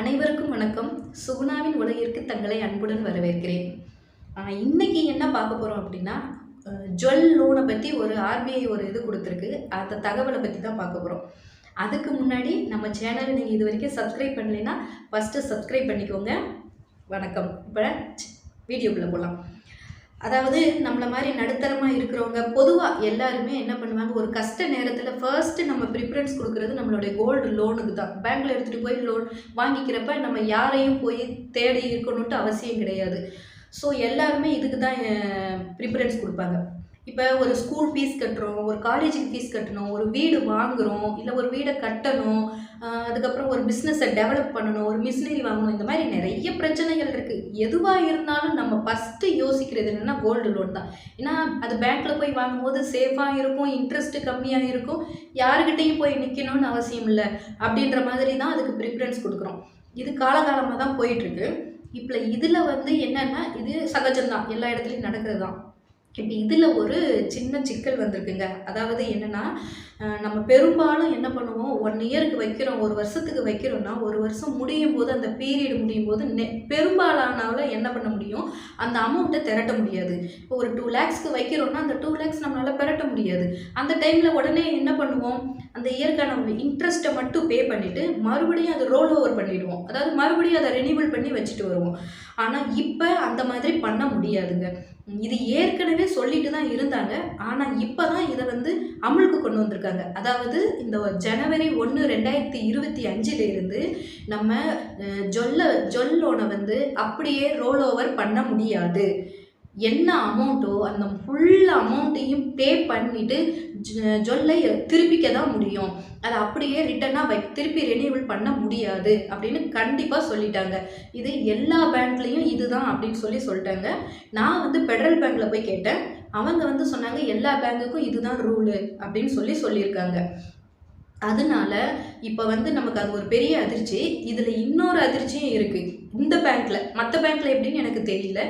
அனைவருக்கும் வணக்கம். சுகுணாவின் உலகிற்கு தங்களை அன்புடன் வரவேற்கிறேன். இன்னைக்கு என்ன பார்க்க போகிறோம் அப்படின்னா ஜுவல் லோனை பற்றி ஒரு ஆர்பிஐ ஒரு இது கொடுத்துருக்கு. அந்த தகவலை பற்றி தான் பார்க்க போகிறோம் அதுக்கு முன்னாடி நம்ம சேனலை நீங்கள் இது வரைக்கும் சப்ஸ்கிரைப் பண்ணலைன்னா ஃபஸ்ட்டு சப்ஸ்கிரைப் பண்ணிக்கோங்க. வணக்கம். இப்போ வீடியோக்குள்ளே போகலாம் அதாவது நம்மள மாதிரி நடுத்தரமாக இருக்கிறவங்க பொதுவாக எல்லாருமே என்ன பண்ணுவாங்க ஒரு கஷ்ட நேரத்தில் ஃபர்ஸ்ட்டு நம்ம ப்ரிஃபரன்ஸ் கொடுக்குறது நம்மளுடைய கோல்டு லோனுக்கு தான். பேங்க்கில் எடுத்துகிட்டு போய் லோன் வாங்கிக்கிறப்ப நம்ம யாரையும் போய் தேடி இருக்கணுன்ட்டு அவசியம் கிடையாது. ஸோ எல்லாருமே இதுக்கு தான் ப்ரிஃபரன்ஸ் கொடுப்பாங்க. இப்போ ஒரு ஸ்கூல் ஃபீஸ் கட்டுறோம் ஒரு காலேஜுக்கு ஃபீஸ் கட்டணும் ஒரு வீடு வாங்குகிறோம் இல்லை ஒரு வீடை கட்டணும் அதுக்கப்புறம் ஒரு பிஸ்னஸை டெவலப் பண்ணணும் ஒரு மிஷினரி வாங்கணும் இந்த மாதிரி நிறைய பிரச்சனைகள் இருக்குது எதுவாக இருந்தாலும் நம்ம ஃபஸ்ட்டு யோசிக்கிறது என்னென்னா கோல்டு லோன் தான். ஏன்னா அது பேங்க்கில் போய் வாங்கும்போது சேஃபாக இருக்கும் இன்ட்ரெஸ்ட்டு கம்மியாக இருக்கும் யாருக்கிட்டேயும் போய் நிற்கணும்னு அவசியம் இல்லை அப்படின்ற மாதிரி தான் அதுக்கு ப்ரிஃபரன்ஸ் கொடுக்குறோம். இது காலகாலமாக தான் போயிட்டுருக்கு இப்போ இதில் வந்து என்னென்னா இது சகஜம்தான் எல்லா இடத்துலையும் நடக்கிறது தான் இப்போ இதில் ஒரு சின்ன சிக்கல் வந்திருக்குங்க. அதாவது என்னென்னா நம்ம பெரும்பாலும் என்ன பண்ணுவோம்? ஒன் இயருக்கு வைக்கிறோம் ஒரு வருஷத்துக்கு வைக்கிறோம்னா ஒரு வருஷம் முடியும் போது அந்த பீரியட் முடியும் போது நெ பெரும்பாலானால என்ன பண்ண முடியும்? அந்த அமௌண்ட்டை திரட்ட முடியாது. இப்போ ஒரு டூ லேக்ஸ்க்கு வைக்கிறோம்னா அந்த டூ லேக்ஸ் நம்மளால் திரட்ட முடியாது. அந்த டைமில் உடனே என்ன பண்ணுவோம்? அந்த இயற்கான இன்ட்ரெஸ்ட்டை மட்டும் பே பண்ணிவிட்டு மறுபடியும் அதை ரோல் ஓவர் பண்ணிவிடுவோம் அதாவது மறுபடியும் அதை ரெனியூவல் பண்ணி வச்சுட்டு வருவோம். ஆனால் இப்போ அந்த மாதிரி பண்ண முடியாதுங்க. இது ஏற்கனவே சொல்லிட்டு தான் இருந்தாங்க. ஆனால் இப்போ தான் இதை வந்து அமலுக்கு கொண்டு வந்திருக்காங்க. அதாவது இந்த ஜனவரி ஒன்று ரெண்டாயிரத்தி இருபத்தி அஞ்சிலிருந்து நம்ம ஜொல்ல ஜொல்லோனை வந்து அப்படியே ரோல் ஓவர் பண்ண முடியாது. என்ன அமௌண்ட்டோ அந்த ஃபுல் அமௌண்ட்டையும் பே பண்ணிவிட்டு ஜொல்லை திருப்பிக்க தான் முடியும். அதை அப்படியே ரிட்டனாக வை திருப்பி ரெனியூவல் பண்ண முடியாது அப்படின்னு கண்டிப்பாக சொல்லிட்டாங்க. இது எல்லா பேங்க்லேயும் இதுதான் அப்படின்னு சொல்லி சொல்லிட்டாங்க. நான் வந்து ஃபெடரல் பேங்க்கில் போய் கேட்டேன். அவங்க வந்து சொன்னாங்க எல்லா பேங்குக்கும் இதுதான் ரூலு அப்படின்னு சொல்லி சொல்லியிருக்காங்க. அதனால இப்போ வந்து நமக்கு அது ஒரு பெரிய அதிர்ச்சி. இதில் இன்னொரு அதிர்ச்சியும் இருக்குது இந்த பேங்க்கில் மற்ற பேங்க்கில் எப்படின்னு எனக்கு தெரியல.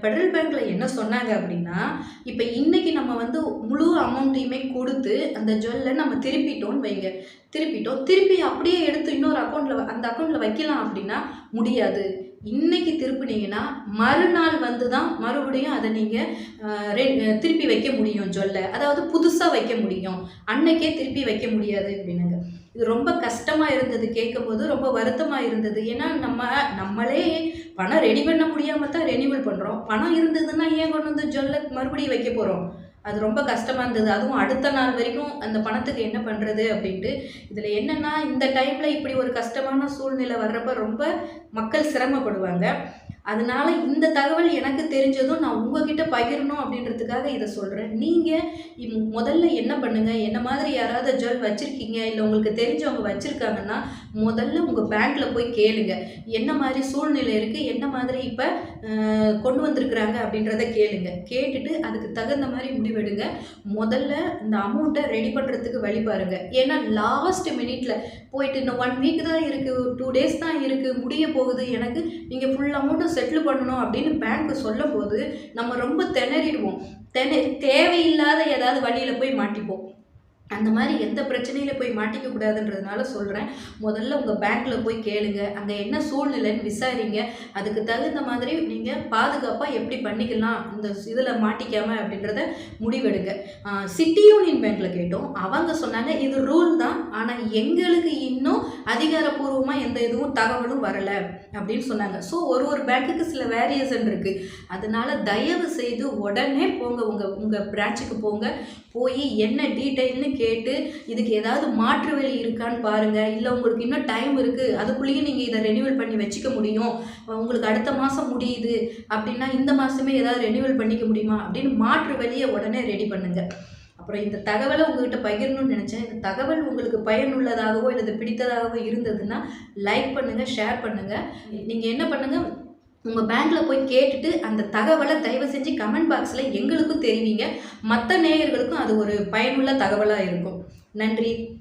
ஃபெடரல் பேங்க்கில் என்ன சொன்னாங்க அப்படின்னா இப்போ இன்னைக்கு நம்ம வந்து முழு அமௌண்ட்டையுமே கொடுத்து அந்த ஜுவல்லை நம்ம திருப்பிட்டோம்னு வைங்க. திருப்பிட்டோம். திருப்பி அப்படியே எடுத்து இன்னொரு அக்கௌண்ட்டில் அந்த அக்கௌண்ட்டில் வைக்கலாம் அப்படின்னா முடியாது. இன்னைக்கு திருப்பினீங்கன்னா மறுநாள் வந்து தான் மறுபடியும் அதை நீங்கள் திருப்பி வைக்க முடியும் ஜொல்ல அதாவது புதுசாக வைக்க முடியும். அன்னைக்கே திருப்பி வைக்க முடியாது அப்படின்னாங்க. இது ரொம்ப கஷ்டமாக இருந்தது கேட்கும்போது ரொம்ப வருத்தமாக இருந்தது. ஏன்னா நம்ம நம்மளே பணம் ரெடி பண்ண முடியாமல் தான் ரெனியூவல் பண்ணுறோம் பணம் இருந்ததுன்னா ஏன் கொண்டு வந்து ஜொல்ல மறுபடியும் வைக்க போகிறோம் அது ரொம்ப கஷ்டமாக இருந்தது. அதுவும் அடுத்த நாள் வரைக்கும் அந்த பணத்துக்கு என்ன பண்ணுறது அப்படின்ட்டு இதில் என்னென்னா இந்த டைமில் இப்படி ஒரு கஷ்டமான சூழ்நிலை வர்றப்ப ரொம்ப மக்கள் சிரமப்படுவாங்க. அதனால இந்த தகவல் எனக்கு தெரிஞ்சதும் நான் உங்ககிட்ட பகிரணும் அப்படின்றதுக்காக இதை சொல்கிறேன் நீங்கள் முதல்ல என்ன பண்ணுங்கள் என்ன மாதிரி யாராவது ஜுவல் வச்சுருக்கீங்க? இல்லை உங்களுக்கு தெரிஞ்சவங்க வச்சுருக்காங்கன்னா முதல்ல உங்கள் பேங்க்கில் போய் கேளுங்க. என்ன மாதிரி சூழ்நிலை இருக்குது என்ன மாதிரி இப்போ கொண்டு வந்திருக்கிறாங்க அப்படின்றத கேளுங்க. கேட்டுட்டு அதுக்கு தகுந்த மாதிரி முடிவெடுங்க. முதல்ல இந்த அமௌண்ட்டை ரெடி பண்ணுறதுக்கு வழி பாருங்க. ஏன்னா லாஸ்ட் மினிட்ல போயிட்டு இன்னும் ஒன் வீக் தான் இருக்குது டூ டேஸ் தான் இருக்குது முடிய போகுது. எனக்கு நீங்கள் ஃபுல் அமௌண்ட்டை செட்டில் பண்ணணும் அப்படின்னு பேங்க் சொல்லும் போது நம்ம ரொம்ப திணறிடுவோம். திண தேவையில்லாத ஏதாவது வழியில் போய் மாட்டிப்போம். அந்த மாதிரி எந்த பிரச்சனையில் போய் மாட்டிக்க கூடாதுன்றதுனால சொல்கிறேன் முதல்ல உங்கள் பேங்க்கில் போய் கேளுங்க. அங்கே என்ன சூழ்நிலைன்னு விசாரிங்க. அதுக்கு தகுந்த மாதிரி நீங்கள் பாதுகாப்பாக எப்படி பண்ணிக்கலாம் இந்த இதில் மாட்டிக்காம அப்படின்றத முடிவெடுங்க. சிட்டி யூனியன் பேங்க்கில் கேட்டோம். அவங்க சொன்னாங்க இது ரூல் தான். ஆனால் எங்களுக்கு இன்னும் அதிகாரப்பூர்வமாக எந்த இதுவும் தகவலும் வரலை அப்படின்னு சொன்னாங்க. ஸோ ஒரு ஒரு பேங்க்குக்கு சில வேரியேஷன் இருக்குது அதனால தயவு செய்து உடனே போங்க. உங்கள் உங்கள் பிரான்ச்சுக்கு போங்க. போய் என்ன டீட்டெயில்னு கேட்டு இதுக்கு ஏதாவது மாற்று வழி இருக்கான்னு பாருங்கள் இல்லை உங்களுக்கு இன்னும் டைம் இருக்குது அதுக்குள்ளேயே நீங்கள் இதை ரெனியூவல் பண்ணி வச்சுக்க முடியும். உங்களுக்கு அடுத்த மாதம் முடியுது அப்படின்னா இந்த மாதமே ஏதாவது ரெனியூவல் பண்ணிக்க முடியுமா அப்படின்னு மாற்று வழியை உடனே ரெடி பண்ணுங்கள் அப்புறம் இந்த தகவலை உங்ககிட்ட பகிரணும்னு நினச்சேன். இந்த தகவல் உங்களுக்கு பயனுள்ளதாகவோ இல்லை பிடித்ததாகவோ இருந்ததுன்னா லைக் பண்ணுங்கள் ஷேர் பண்ணுங்கள் நீங்கள் என்ன பண்ணுங்கள் உங்கள் பேங்க்கில் போய் கேட்டுட்டு அந்த தகவலை தயவு செஞ்சு கமெண்ட் பாக்ஸில் எங்களுக்கும் தெரிவிங்க. மற்ற நேயர்களுக்கும் அது ஒரு பயனுள்ள தகவலாக இருக்கும். நன்றி.